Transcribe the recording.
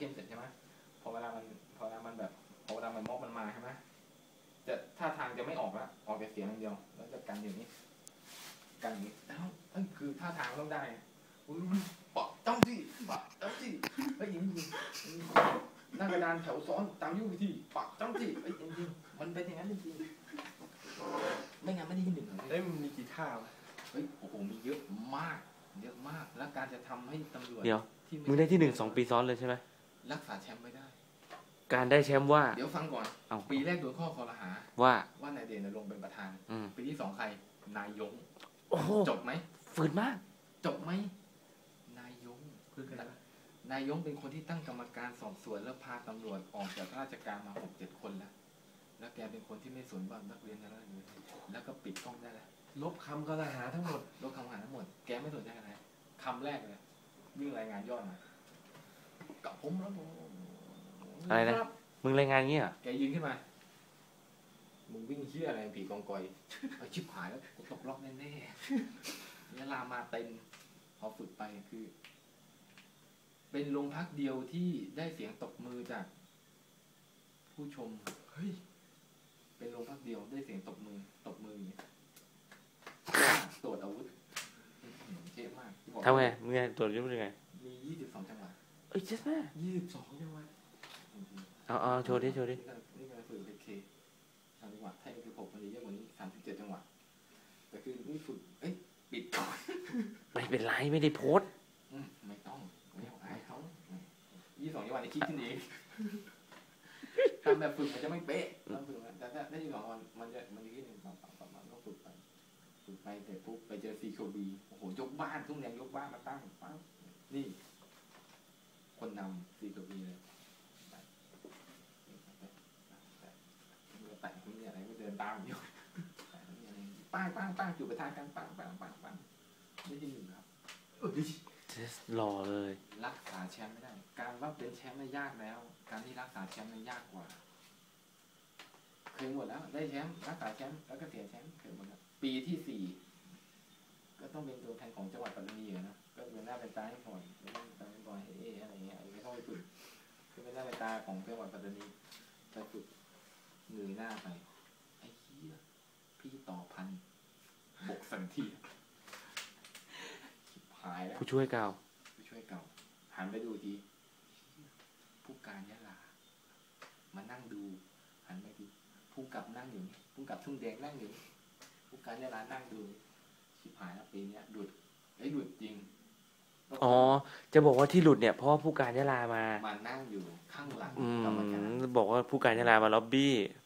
เค็มเสร็จใช่ไหมพอเวลามันพอเวลามันแบบพอเวลามันมอกมันมาใช่ไหมจะท่าทางจะไม่ออกละออกแต่เสียงอย่างเดียว แล้วจะกันอย่างนี้ กันอย่างนี้แล้วเอ้ยคือท่าทางต้องได้อุ๊ยมันปะจ้องสิปะจ้องสิไอ้ยจริงๆหน้ากระดานแถวซ้อนตามยุควิธีปะจ้องสิไอ้ยจริงๆมันเป็นอย่างนั้นจริงๆไม่งั้นไม่ได้ที่หนึ่งเลยเอ้ยมันมีกี่ท่าวะเฮ้ยโอ้โหมีเยอะมาก เยอะมากแล้วการจะทำให้ตำรวจเดี๋ยวที่มึงได้ที่หนึ่งสองปีซ้อนเลยใช่ไหม รักษาแชมป์ไม่ได้ การได้แชมป์ว่า เดี๋ยวฟังก่อน เอาปีแรกโดนข้อคอรหา ว่า ว่านายเดชนรงค์เป็นประธาน อืมปีที่สองใคร นายยง โอ้โหจบไหม ฝืนมาก จบไหม นายยง คือใครวะ นายยงเป็นคนที่ตั้งกรรมการสอบสวนแล้วพาตำรวจออกจากราชการมาหกเจ็ดคนแล้ว แล้วแกเป็นคนที่ไม่สนว่านักเรียนอะไรเลยแล้วก็ปิดกล้องได้แล้วลบคำกล่าวหาทั้งหมด ลบคำหาทั้งหมด แกไม่สนใจอะไรคำแรกเลยวิ่งรายงานยอดมา กับผมแล้วผมอะไรนะ มึงรายงานงี้เหรอแกยืนขึ้นมา มึงวิ่งเชี่ยอะไรผีกองกอยไอชิบหายแล้วกูตกล็อกแน่ๆเนี่ยลามาเต็มพอฝึกไปคือ เป็นโรงพักเดียวที่ได้เสียงตบมือจาก ผู้ชม เฮ้ย เป็นโรงพักเดียวได้เสียงตบมือ ตบมืออย่างเงี้ยตรวจอาวุธอื้อหือเท่มากบอกทำไงมึงไงตรวจยึดยังไง มียี่สิบสองจังหวัด เอ้ยเจ๊แม่ยี่สิบสองจังหวัดเอาเอาโชว์ดิโชว์ดินี่ก็นี่ก็ฝึกเป็นเคสามจังหวัดไทยคือผมมันจะเยอะกว่านี้สามสิบเจ็ดจังหวัดแต่คือนี่ฝึกเอ้ยปิดก่อนไม่เป็นไรไม่ได้โพสต์อืมไม่ต้องไม่ต้องอายเขายี่สิบสองจังหวัดในคิดขึ้นเองตามแบบฝึกมันจะไม่เป๊ะตามฝึกมันแต่ถ้าได้ยี่สิบสองวันมันจะมันจะขึ้นหนึ่งสองสามสามมันต้องฝึกไปฝึกไปแต่ปุ๊บไปเจอซีโคบีโอ้โหยกบ้านทุ่งแดงยกบ้านมาตั้งปั๊บนี่ คนนำซีโคบีเลยแต่งนี่อะไรก็เดินตามอยู่แต่งนี่อะไรป้างป้างป้างจุดประทานกันป้างป้างป้างป้างไม่ใช่หนึ่งครับเอ้ยเจ๊หล่อเลย รักษาแชมป์ไม่ได้ การว่าเป็นแชมป์ไม่ยากแล้ว การที่รักษาแชมป์มันยากกว่า เคยหมดแล้ว ได้แชมป์รักษาแชมป์แล้วก็เสียแชมป์เคยหมดแล้วปีที่สี่ก็ต้องเป็นตัวแทนของจังหวัดปัตตานีอะนะก็เป็นหน้าเป็นตาให้ก่อน เป็นหน้าเป็นตาของจังหวัดปัตตานีไปฝึกเงยหน้าไป ไอ้เหี้ยพี่ต่อพันบกสันทีชิบหายแล้วผู้ช่วยเก่าผู้ช่วยเก่าหันไปดูทีผู้การยะลา มานั่งดู หันไปทีผู้กับนั่งอยู่นี่ผู้กับทุ่งแดงนั่งอยู่นี่ผู้การยะลานั่งดูชิบหายแล้วปีเนี้ยดุดไอ้ยดุดจริง อ๋อ จะบอกว่าที่หลุดเนี่ยเพราะว่าผู้การยะลามา มานั่งอยู่ข้างหลังอืกรรมการ มบอกว่าผู้การยะลามาล็อบบี้เ